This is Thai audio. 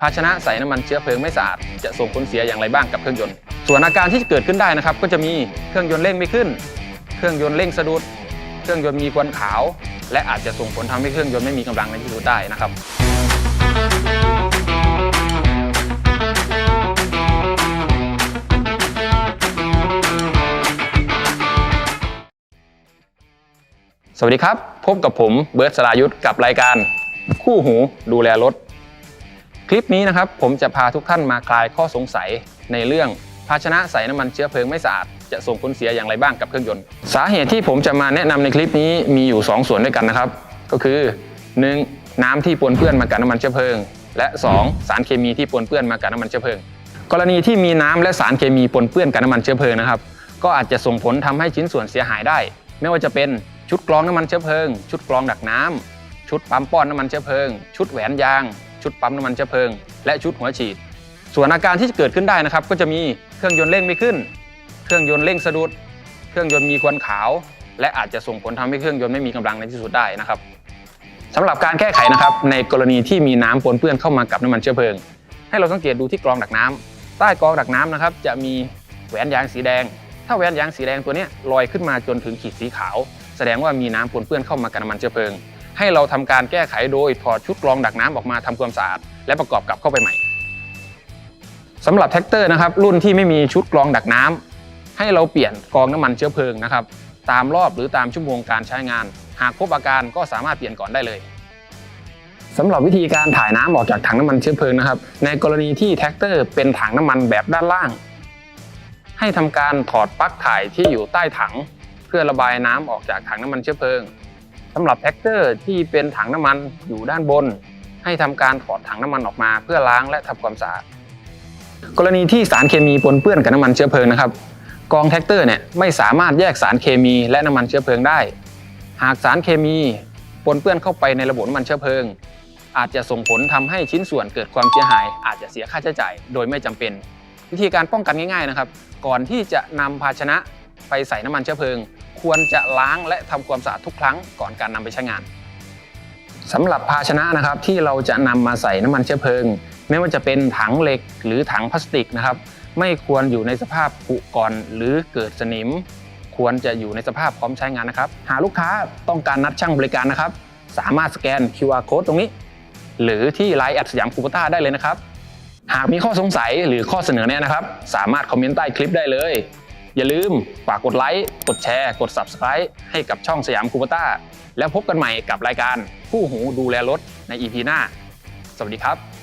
ภาชนะใส่น้ำมันเชื้อเพลิงไม่สะอาดจะส่งผลเสียอย่างไรบ้างกับเครื่องยนต์ ส่วนอาการที่จะเกิดขึ้นได้นะครับ ก็จะมีเครื่องยนต์เร่งไม่ขึ้น เครื่องยนต์เร่งสะดุด เครื่องยนต์มีควันขาว และอาจจะส่งผลทำให้เครื่องยนต์ไม่มีกำลังในที่สุดได้นะครับสวัสดีครับ พบกับผมเบิร์ตสรายุทธ์กับรายการ คู่หูดูแลรถ คลิปนี้นะครับผมจะพาทุกท่านมาคลายข้อสงสัยในเรื่องภาชนะใส่น้ำมันเชื้อเพลิงไม่สะอาดจะส่งผลเสียอย่างไรบ้างกับเครื่องยนต์ สาเหตุที่ผมจะมาแนะนำในคลิปนี้มีอยู่ 2 ส่วนด้วยกันนะครับ ก็คือ 1. น้ำที่ปนเปื้อนมากับน้ำมันเชื้อเพลิง และ 2. สารเคมีที่ปนเปื้อนมากับน้ำมันเชื้อเพลิง กรณีที่มีน้ำและสารเคมีปนเปื้อนกับน้ำมันเชื้อเพลิงนะครับก็อาจจะส่งผลทำให้ชิ้นส่วนเสียหายได้ ไม่ว่าจะเป็นชุดกรองน้ำมันเชื้อเพลิง ชุดกรองดักน้ำ ชุดปั๊มป้อนน้ำมันเชื้อเพลิง ชุดแหวนยาง ชุดปั๊มน้ำมันเชื้อเพลิง และชุดหัวฉีด ส่วนอาการที่จะเกิดขึ้นได้นะครับ ก็จะมีเครื่องยนต์เร่งไม่ขึ้น เครื่องยนต์เร่งสะดุด เครื่องยนต์มีควันขาว และอาจจะส่งผลทำให้เครื่องยนต์ไม่มีกำลังในที่สุดได้นะครับสำหรับการแก้ไขนะครับในกรณีที่มีน้ำปนเปื้อนเข้ามากับน้ำมันเชื้อเพลิง ให้เราสังเกตดูที่กรองดักน้ำใต้กรองดักน้ำนะครับจะมีแหวนยางสีแดง ถ้าแหวนยางสีแดงตัวนี้ลอยขึ้นมาจนถึงขีดสีขาว แสดงว่ามีน้ำปนเปื้อนเข้ามากับน้ำมันเชื้อเพลิง ให้เราทำการแก้ไขโดยถอดชุดกรองดักน้ำออกมาทำความสะอาด และประกอบกลับเข้าไปใหม่สำหรับแท็กเตอร์นะครับรุ่นที่ไม่มีชุดกรองดักน้ำให้เราเปลี่ยนกรองน้ำมันเชื้อเพลิงนะครับตามรอบหรือตามชั่วโมงการใช้งาน หากพบอาการก็สามารถเปลี่ยนก่อนได้เลยสำหรับวิธีการถ่ายน้ำออกจากถังน้ำมันเชื้อเพลิงนะครับ ในกรณีที่แท็กเตอร์เป็นถังน้ำมันแบบด้านล่าง ให้ทำการถอดปลั๊กถ่ายที่อยู่ใต้ถัง เพื่อระบายน้ำออกจากถังน้ำมันเชื้อเพลิง สำหรับแท็กเตอร์ที่เป็นถังน้ำมันอยู่ด้านบน ให้ทำการถอดถังน้ำมันออกมา เพื่อล้างและทำความสะอาดกรณีที่สารเคมีปนเปื้อนกับน้ำมันเชื้อเพลิงนะครับ กองแท็กเตอร์เนี่ยไม่สามารถแยกสารเคมีและน้ำมันเชื้อเพลิงได้ หากสารเคมีปนเปื้อนเข้าไปในระบบน้ำมันเชื้อเพลิง อาจจะส่งผลทำให้ชิ้นส่วนเกิดความเสียหาย อาจจะเสียค่าใช้จ่ายโดยไม่จำเป็น วิธีการป้องกันง่ายๆนะครับ ก่อนที่จะนำภาชนะไปใส่น้ำมันเชื้อเพลิง ควรจะล้างและทำความสะอาดทุกครั้งก่อนการนำไปใช้งานสำหรับภาชนะนะครับที่เราจะนำมาใส่น้ำมันเชื้อเพลิง ไม่ว่าจะเป็นถังเหล็กหรือถังพลาสติกนะครับไม่ควรอยู่ในสภาพผุก่อนหรือเกิดสนิม ควรจะอยู่ในสภาพพร้อมใช้งานนะครับ หากลูกค้าต้องการนัดช่างบริการนะครับ สามารถสแกน QR code ตรงนี้ หรือที่ไลน์แอดสยามคูปต้าได้เลยนะครับ หากมีข้อสงสัยหรือข้อเสนอแนะนะครับ สามารถคอมเมนต์ใต้คลิปได้เลย อย่าลืมฝากกดไลค์ กดแชร์ กด Subscribe ให้กับช่องสยามคูปต้า แล้วพบกันใหม่กับรายการผู้หูดูแลรถใน EP หน้า สวัสดีครับ